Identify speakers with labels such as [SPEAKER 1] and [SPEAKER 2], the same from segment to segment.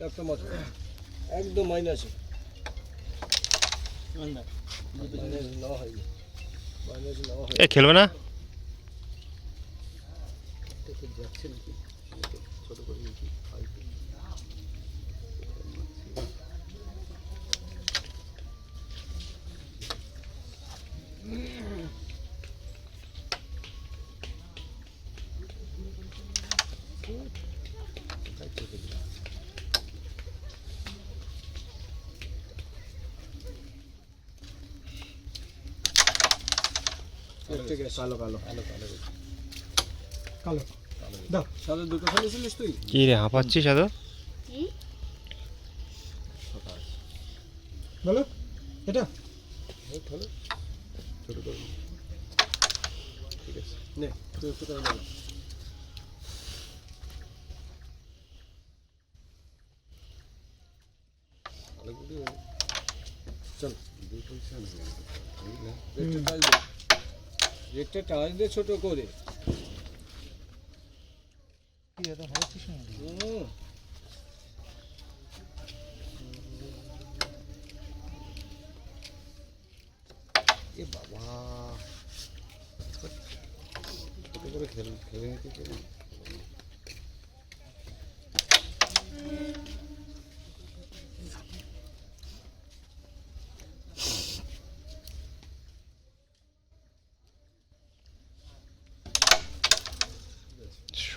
[SPEAKER 1] চারটা মাছ। একদম মাইনাসে
[SPEAKER 2] খেলবে না?
[SPEAKER 1] যাচ্ছে নাকি ছোট করে নাকি কালো কালো কালো কালো
[SPEAKER 3] কালো দাও
[SPEAKER 1] সাদা দুটো ফেলেছিলিস তুই
[SPEAKER 2] কি রে হাঁপাচ্ছিস এত?
[SPEAKER 3] বলো এটা?
[SPEAKER 1] ছোট করে ঠিক আছে নে তুই একটু করে চল রেটটা টাচ দে রেটটা টাচ দে ছোট করে। এ বাবা। খেল খেলে নিতে চাই
[SPEAKER 2] শর্ট
[SPEAKER 3] যাচ্ছে
[SPEAKER 1] আবার কালো গেছে
[SPEAKER 4] কালো গেছে না কালো কোন কালো এই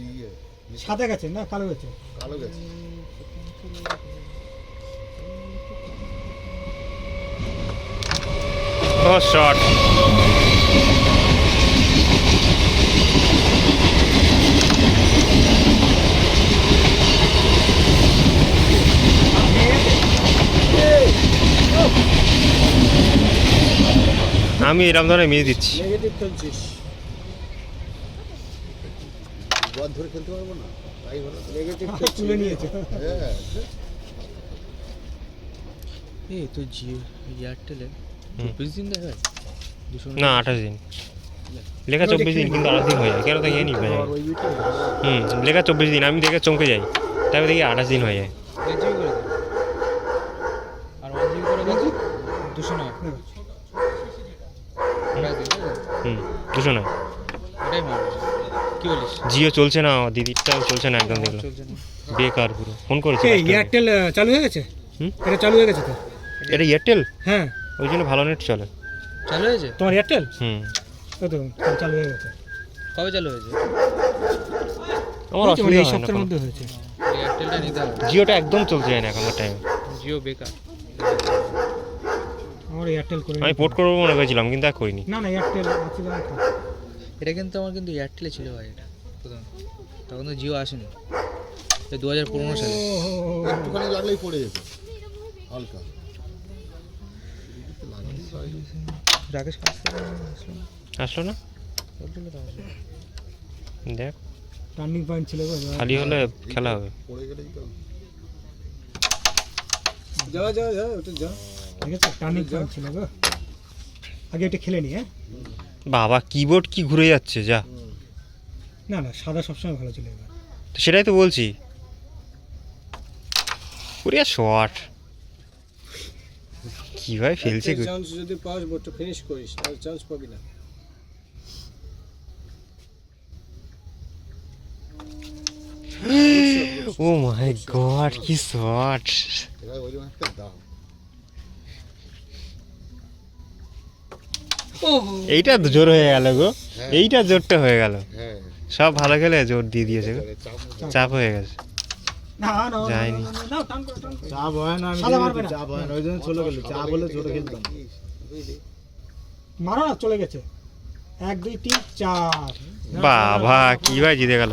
[SPEAKER 4] ইয়ে
[SPEAKER 3] সাদা গেছে না কালো গেছে?
[SPEAKER 4] কালো গেছে।
[SPEAKER 2] ও শর্ট আমি এরকম ধরনের মিস দিচ্ছি।
[SPEAKER 1] নেগেটিভ খেলছিস।
[SPEAKER 4] বল ধরে খেলতে পারব না? তাই ভালো
[SPEAKER 1] নেগেটিভ
[SPEAKER 3] তুলে নিয়েছে।
[SPEAKER 4] হ্যাঁ।
[SPEAKER 5] এই তো জিও এয়ারটেলে চব্বিশ দিন দেখায়? দুশো
[SPEAKER 2] না আঠাশ দিন। লেখা চব্বিশ দিন কিন্তু আঠাশ দিন হয়ে যায়। কেন হুম লেখা চব্বিশ দিন। আমি দেখে চমকে যাই। তারপরে দেখি আঠাশ দিন হয়ে যায়।
[SPEAKER 5] আর দুশো নয়?
[SPEAKER 2] হুম দুশো নয়
[SPEAKER 5] এটাই কি বলিস?
[SPEAKER 2] জিও চলছে না আমার দিদিরটাও চলছে না একদম দেখলাম। বেকার পুরো। ফোন করেছে
[SPEAKER 3] এয়ারটেল চালু হয়ে গেছে?
[SPEAKER 2] হুম?
[SPEAKER 3] এটা চালু হয়ে গেছে তো?
[SPEAKER 2] এটা এয়ারটেল
[SPEAKER 3] হ্যাঁ।
[SPEAKER 2] ওই জন্য ভালো নেট চলে।
[SPEAKER 5] চালু হয়েছে?
[SPEAKER 3] তোমার এয়ারটেল
[SPEAKER 2] হুম।
[SPEAKER 3] তো চালু হয়ে গেছে।
[SPEAKER 5] কবে চালু হয়েছে?
[SPEAKER 2] আমার অসুবিধা
[SPEAKER 3] এই সপ্তাহের মধ্যে হয়েছে।
[SPEAKER 5] এয়ারটেলটা নিতে হবে।
[SPEAKER 2] জিওটা একদম চলছে না এখনকার টাইমে
[SPEAKER 5] জিও বেকার।
[SPEAKER 3] আমার এয়ারটেল করে
[SPEAKER 2] আমি পোর্ট করব মনে করেছিলাম কিন্তু আর করিনি।
[SPEAKER 3] না না এয়ারটেল আছে।
[SPEAKER 5] এটা কিন্তু আমার কিন্তু এয়ারটেলে ছিল ভাই এটা প্রথম। তখন তো জিও আসেনি। দু হাজার পনেরো সালে।
[SPEAKER 4] একটুখানি লাগলেই পড়ে যেত। হালকা।
[SPEAKER 5] রাকেশ কাছ আসলো না?
[SPEAKER 2] দেখ।
[SPEAKER 3] টার্নিং পয়েন্ট ছিল
[SPEAKER 2] খালি হলে খেলা হবে।
[SPEAKER 4] পড়ে গেলেই তো।
[SPEAKER 1] যা যা যা ওটা যা।
[SPEAKER 3] ঠিক আছে টার্নিং পয়েন্ট ছিল গো। আগে এটা খেলে নি হ্যাঁ
[SPEAKER 2] বাবা কিবোর্ড কি ঘুরে যাচ্ছে যা।
[SPEAKER 3] না না সাদা সবসময় ভালো ছিল এবার।
[SPEAKER 2] তো সেটাই তো বলছি। পুরিয়া শর্ট কীভাবে ফেলছে
[SPEAKER 1] চান্স যদি পাস ফিনিশ করিস আর চান্স পাবি না।
[SPEAKER 2] ও মাই গড কি শর্ট এইটা জোর হয়ে গেল গো।
[SPEAKER 4] হ্যাঁ।
[SPEAKER 2] এইটা জোরটা হয়ে গেল।
[SPEAKER 4] হ্যাঁ।
[SPEAKER 2] সব ভালো খেলে জোর দিয়ে দিয়েছে গো।
[SPEAKER 4] চাপ
[SPEAKER 2] হয়ে গেছে।
[SPEAKER 3] না না, না
[SPEAKER 2] যায়নি।
[SPEAKER 6] চাপ হয়
[SPEAKER 3] না।
[SPEAKER 6] চাপ হয় না ওই জন্য চলে গেল। চাপ হলে চলে খেলতাম।
[SPEAKER 3] মারো না চলে গেছে। এক দুই তিন চার।
[SPEAKER 2] বাবা কীভাবে জিতে গেল।